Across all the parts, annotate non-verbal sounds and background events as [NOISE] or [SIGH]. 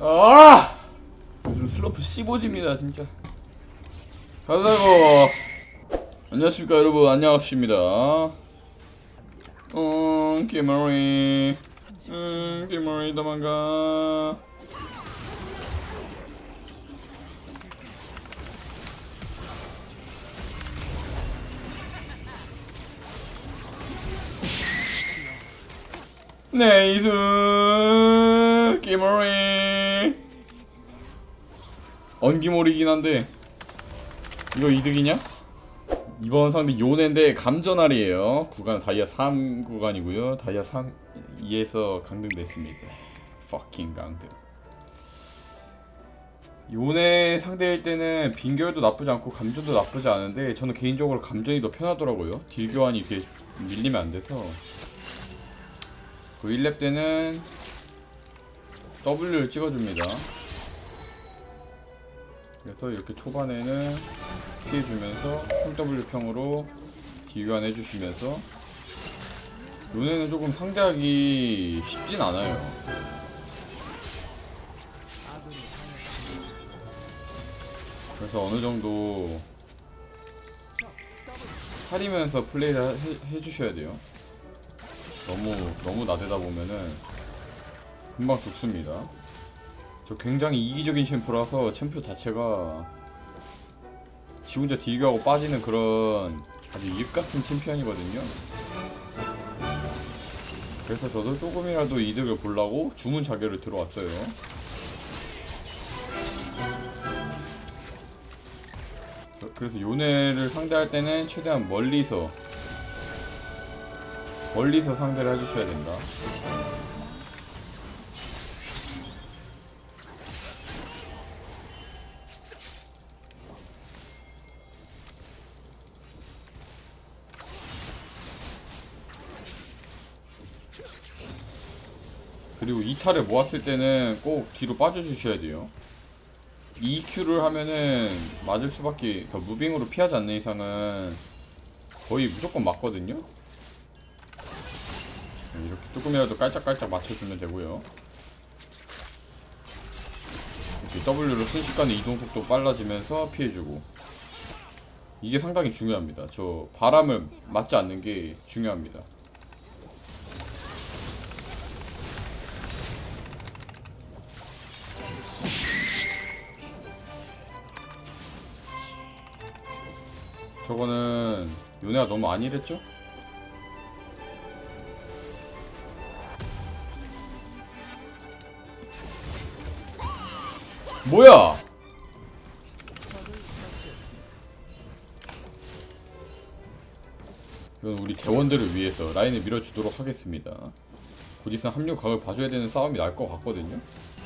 아! 요즘 슬럼프 씹어집니다 진짜. 가자고. 안녕하십니까 여러분. 안녕하십니다. 음 기머리. 음 기머리 도망가. 네이스 기머리 언기몰이긴 한데 이거 이득이냐? 이번 상대 요네인데 감전알이에요. 구간 다이아 3 구간이고요. 다이아 3 2에서 강등됐습니다. Fucking 강등. 요네 상대일 때는 빈결도 나쁘지 않고 감전도 나쁘지 않은데 저는 개인적으로 감전이 더 편하더라고요. 딜 교환이 이렇게 밀리면 안 돼서. 그 1렙 때는 W를 찍어줍니다 그래서 이렇게 초반에는 피해주면서 W 평으로 기교환 해주시면서 요네는 조금 상대하기 쉽진 않아요 그래서 어느 정도 사리면서 플레이를 해, 해주셔야 돼요 너무 너무 나대다 보면은 금방 죽습니다. 저 굉장히 이기적인 챔프라서 챔프 자체가 지 혼자 딜교하고 빠지는 그런 아주 일 같은 챔피언이거든요. 그래서 저도 조금이라도 이득을 보려고 주문 자결을 들어왔어요. 저- 그래서 요네를 상대할 때는 최대한 멀리서 멀리서 상대를 해주셔야 된다. 그리고 이탈을 모았을 때는 꼭 뒤로 빠져주셔야 돼요. EQ를 하면은 맞을 수밖에, 그러니까 무빙으로 피하지 않는 이상은 거의 무조건 맞거든요? 네, 이렇게 조금이라도 깔짝깔짝 맞춰주면 되고요. W로 순식간에 이동 속도 빨라지면서 피해주고 이게 상당히 중요합니다. 저 바람을 맞지 않는 게 중요합니다. 저거는 요네가 너무 안 일했죠? 뭐야? 이건 우리 대원들을 위해서 라인을 밀어주도록 하겠습니다. 곧 있으면 합류 각을 봐줘야 되는 싸움이 날 것 같거든요.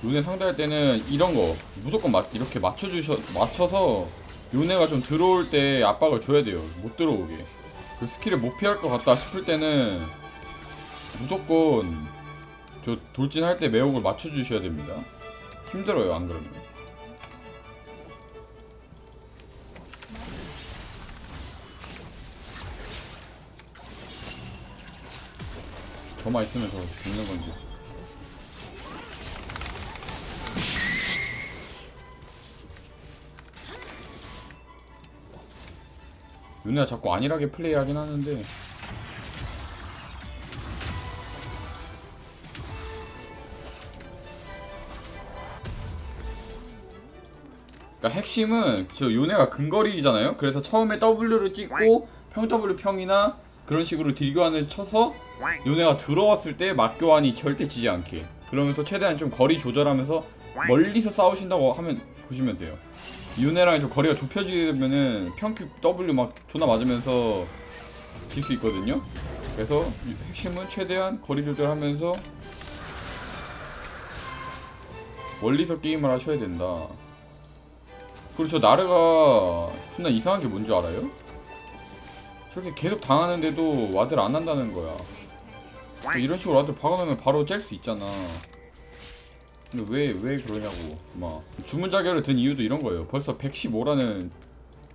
요네 상대할 때는 이런 거 무조건 맞, 이렇게 맞춰주셔 맞춰서 요네가 좀 들어올 때 압박을 줘야 돼요. 못 들어오게. 그 스킬을 못 피할 것 같다 싶을 때는 무조건 저 돌진할 때 매혹을 맞춰주셔야 됩니다. 힘들어요 안 그러면. 저만 있으면 저 죽는 건지. 윤혜가 자꾸 안일하게 플레이하긴 하는데 그러니까 핵심은 저 요네가 근거리잖아요. 그래서 처음에 W를 찍고 평 W 평이나 그런 식으로 딜교환을 쳐서 요네가 들어왔을 때 맞교환이 절대 지지 않게 그러면서 최대한 좀 거리 조절하면서 멀리서 싸우신다고 하면 보시면 돼요. 요네랑 좀 거리가 좁혀지게 되면은 평큐 W 막 존나 맞으면서 질 수 있거든요. 그래서 핵심은 최대한 거리 조절하면서 멀리서 게임을 하셔야 된다. 그리고 저 나르가 존나 이상한 게 뭔지 알아요? 저렇게 계속 당하는데도 와드를 안 한다는 거야. 이런 식으로 와드 박아놓으면 바로 짤 수 있잖아. 근데 왜 왜 그러냐고 막 주문 자결을 든 이유도 이런 거예요. 벌써 115라는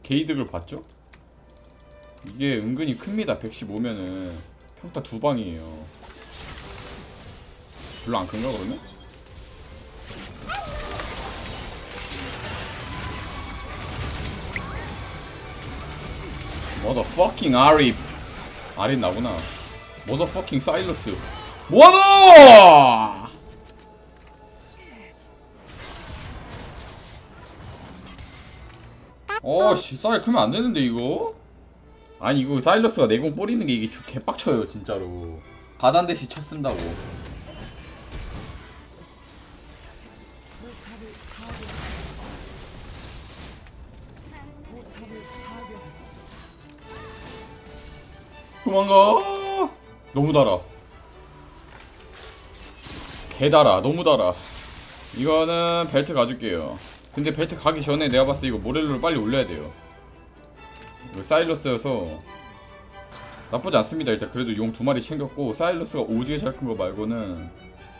게이득을 봤죠? 이게 은근히 큽니다. 115면은 평타 두 방이에요. 별로 안 큰가 그러면? 뭐더 퍼킹 아리 아리 나구나. 뭐더 퍼킹 사일러스. 뭐하노! 어씨 쌀 크면 안 되는데 이거? 아니 이거 사일러스가 내공 뿌리는 게 이게 좀 개빡쳐요 진짜로. 가단 대시 쳐 쓴다고 도망가! 너무 달아. 개 달아 너무 달아. 이거는 벨트 가줄게요 근데 벨트 가기 전에 내가 봤을 때 이거 모렐로를 빨리 올려야 돼요. 이거 사일러스여서 나쁘지 않습니다. 일단 그래도 용 두 마리 챙겼고 사일러스가 오지게 잘 큰 거 말고는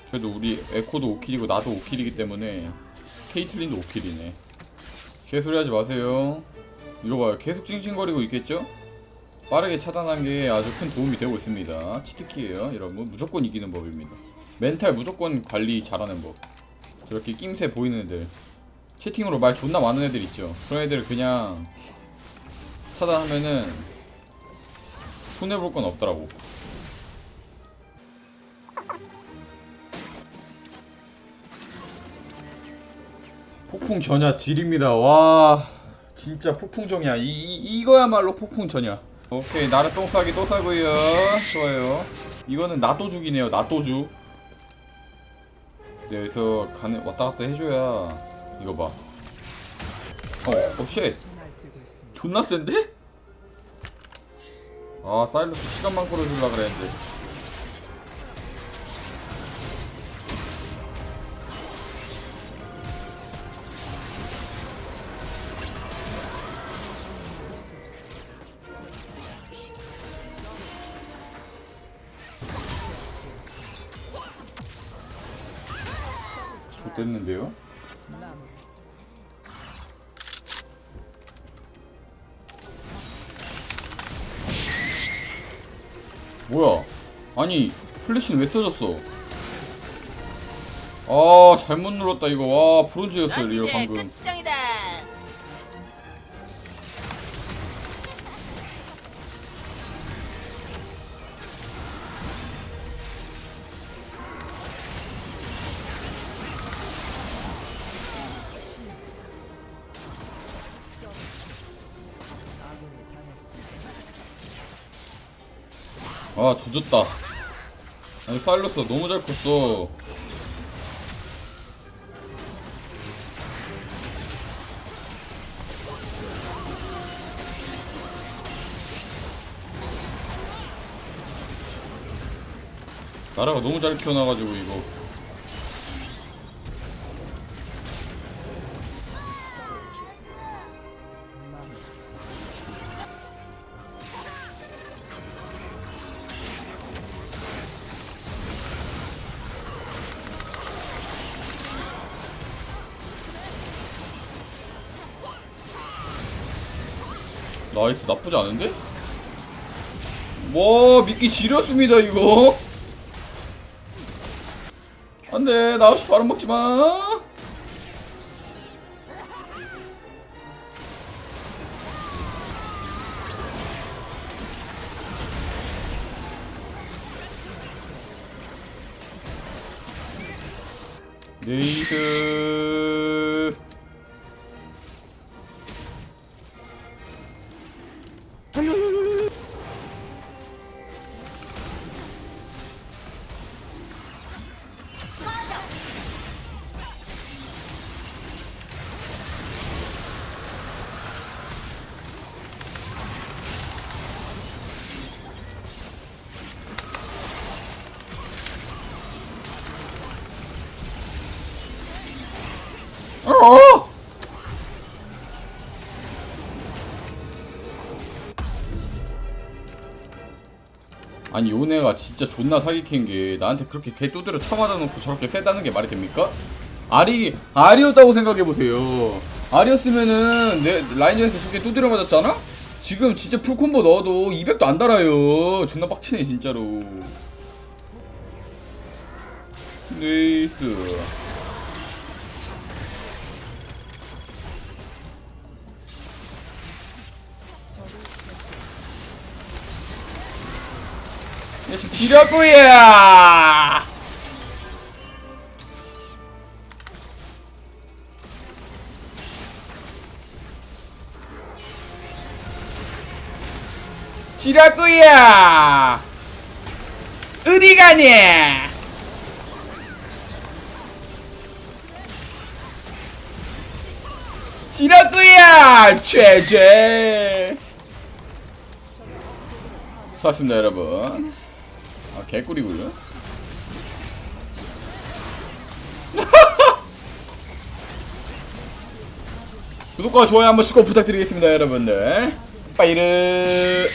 그래도 우리 에코도 5킬이고 나도 5킬이기 때문에 케이틀린도 5킬이네. 개소리 하지 마세요. 이거 봐요. 계속 찡찡거리고 있겠죠? 빠르게 차단한 게 아주 큰 도움이 되고 있습니다. 치트키예요 여러분. 무조건 이기는 법입니다. 멘탈 무조건 관리 잘하는 법. 저렇게 낌새 보이는 애들 채팅으로 말 존나 많은 애들 있죠. 그런 애들 그냥 차단하면은 손해볼 건 없더라고. 폭풍 전야 질입니다. 와 진짜 폭풍정이야. 이, 이, 이거야말로 폭풍 전야. 오케이 나를 똥 싸기 또 싸고요. 좋아요. 이거는 나또 죽이네요. 나또죽. 네, 여기서 가는 왔다 갔다 해줘야 이거 봐 어, 어, 쉣 존나 센데? 아 사일러스 시간만 끌어주려 그랬는데 좋됐는데요? 뭐야? 아니 플래시는 왜 써졌어? 아 잘못 눌렀다 이거 와 브론즈였어요 리얼 방금 아 조졌다. 아니 사일러스 너무 잘 컸어. 나라가 너무 잘 키워놔가지고 이거 나이스 나쁘지 않은데? 와 미끼 지렸습니다 이거. 안돼 나 없이 바로 먹지마. 네이스 아니 요네가 진짜 존나 사기캔 게 나한테 그렇게 개 두드려 쳐맞아 놓고 저렇게 세다는 게 말이 됩니까? 아리 아리였다고 생각해 보세요. 아리였으면은 내 라인전에서 저렇게 두드려 맞았잖아? 지금 진짜 풀콤보 넣어도 200도 안 달아요. 존나 빡치네 진짜로. 네이스. 지렸구야. 지렸구야. 어디 가니? 지렸구야 죄죄. 수고하셨습니다 여러분. 아 개꿀이구요. [LAUGHS] 구독과 좋아요 한 번씩 꼭 부탁드리겠습니다 여러분들. 빠이르